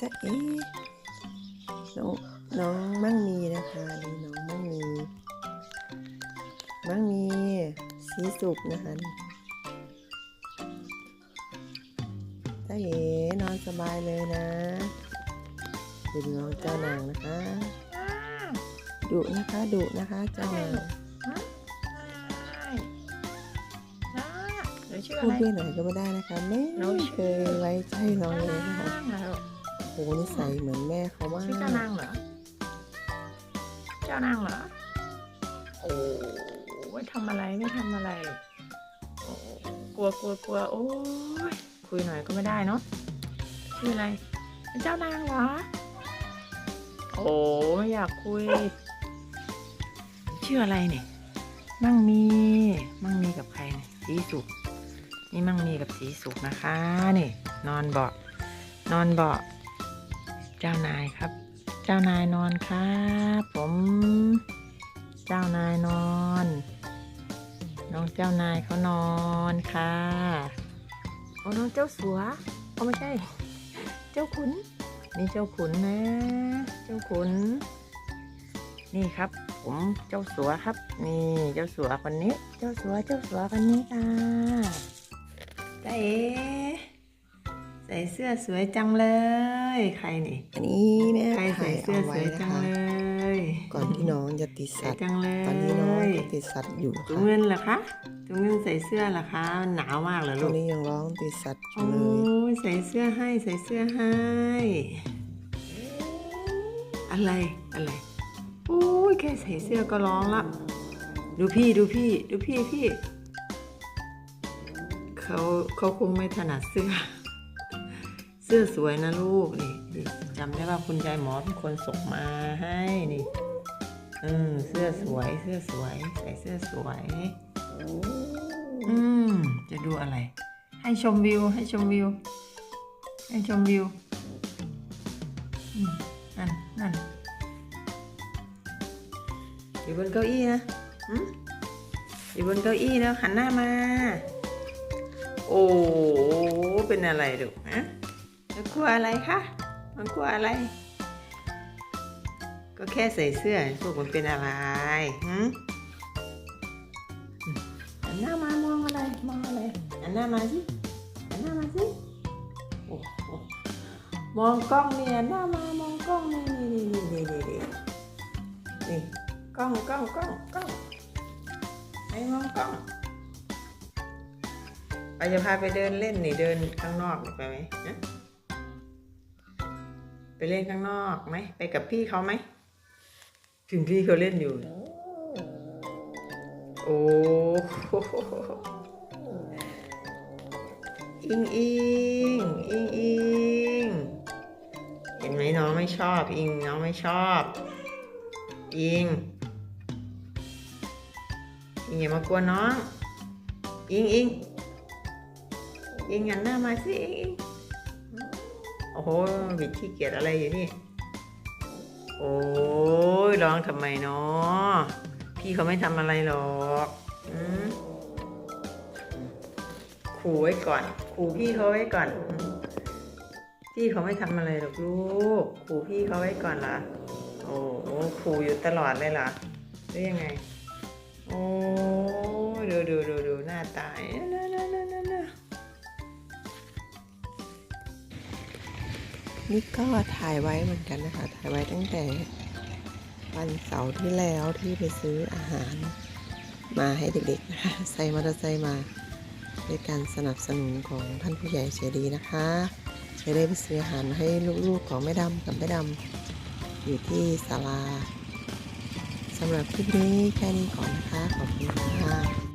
จ๊ะเอ๊น้องน้องมั่งมีนะคะนี่น้องมั่งมีมั่งมีสีสุกนะคะจ๊ะเอ๋นอนสบายเลยนะดูน้องเจ้านางนะคะดุนะคะดุนะคะเจ้านางหนูชื่อพูดไรด้วยหน่อยก็ไม่ได้นะคะไม่เคยไว้ใจน้องเลยนะคะ หรอโหนิสัยเหมือนแม่เขามากชื่อเจ้านางเหรอ เจ้านางเหรอ โอ้ไม่ทำอะไรไม่ทำอะไรกโอ้กลัวกลัวกลัวโอ้ยคุยหน่อยก็ไม่ได้เนาะชื่ออะไรเป็นเจ้านางเหรอ โอ้ไม่อยากคุย ชื่ออะไรเนี่ย มั่งมี มั่งมีกับใครเนี่ยสีสุกนี่มั่งมีกับสีสุกนะคะ นี่ นอนเบาะนอนเบาะ เจ้านายครับ เจ้านายนอนครับ ผม เจ้านายนอน น้องเจ้านายเขานอนค่ะโอ้น้องเจ้าสัวโอ้ไม่ใช่ เจ้าขุน นี่เจ้าขุนนะ เจ้าขุน นี่ครับ ผมเจ้าสัวครับ นี่เจ้าสัวคนนี้ เจ้าสัวเจ้าสัวคนนี้ค่ะจ้าเอ๋ใส่เสื้อสวยจังเลย ใครนี่ อันนี้แม่ใครใส่ถ่ายเสื้อเอาสไว้วยนะจังคะเลยก่อนที่น้องจะติดสวสัยตว์ จังเลยตอนนี้น้องก็ติดสัตว์อยู่ถุงค่ะเงินเหรอคะถุงเงินใส่เสื้อเหรอคะหนาวมากเหรอตลูอนกนี้ยังร้องติดสัตว์อยู่โอ้เลย ยใส่เสื้อให้ใส่เสื้อให้ อะไรอะไรโอ้ยแค่ใส่เสื้อก็ร้องละดูพี่ดูพี่ดูพี่พี่เขาเขาคงไม่ถนัดเสื้อ เสื้อสวยนะลูกนี่จำได้ว่าคุณยายหมอเป็นคนส่งมาให้นี่เออเสื้อสวยเสื้อสวย ใส่เสื้อสวย อืมจะดูอะไร ให้ชมวิว ให้ชมวิว ให้ชมวิวนั่นนั่นอยู่บนเก้าอี้นะอยู่บนเก้าอี้แล้วหันหน้ามา โอ้เป็นอะไรลูกฮะ มันกลัวอะไรคะมันกลัวอะไร ก็แค่ใส่เสื้อพวกมันเป็นอะไรหืมหันหน้ามามองอะไรมองอะไรหันหน้ามาสิหันหน้ามาสิโอ้โหมองกล้องเนี่ยหันหน้ามามองกล้องนี่นี่นี่นี่นี่นี่นี่กล้องกล้องกล้องกล้องให้มองกล้องเราจะพาไปเดินเล่นนี่เดินข้างนอกไปไหมนะ ไปเล่นข้างนอกไหม ไปกับพี่เขาไหม ถึงพี่เขาเล่นอยู่ โอ้อิงอิงอิงอิงเห็นไหมน้องไม่ชอบ อิงน้องไม่ชอบ อิงอิงอย่ามากวน้อง อิงอิงอิงหันหน้ามาสิอิงอิง อ้โหบิดขี้เกียจอะไรอยู่นี่ โอ้ยร้องทำไมเนาะพี่เขาไม่ทำอะไรหรอกอขู่ไว้ก่อนขู่พี่เขาไว้ก่อนอพี่เขาไม่ทำอะไรหรอกลูกขู่พี่เขาไว้ก่อนเหรอโอ้โหขู่อยู่ตลอดเลยเหรอหรือยังไง โอ้ยดูดูดูดูหน้าตายน่า นี่ก็ถ่ายไว้เหมือนกันนะคะ ถ่ายไว้ตั้งแต่วันเสาร์ที่แล้วที่ไปซื้ออาหาร มาให้เด็กๆนะคะใส่มอเตอร์ไซค์มาด้วยการสนับสนุนของท่านผู้ใหญ่เฉดีนะคะจะได้ไปซื้ออาหารให้ลูกๆของแม่ดำกับแม่ดำอยู่ที่ศาลาสำหรับคลิปนี้แค่นี้ก่อนนะคะ ขอบคุณค่ะ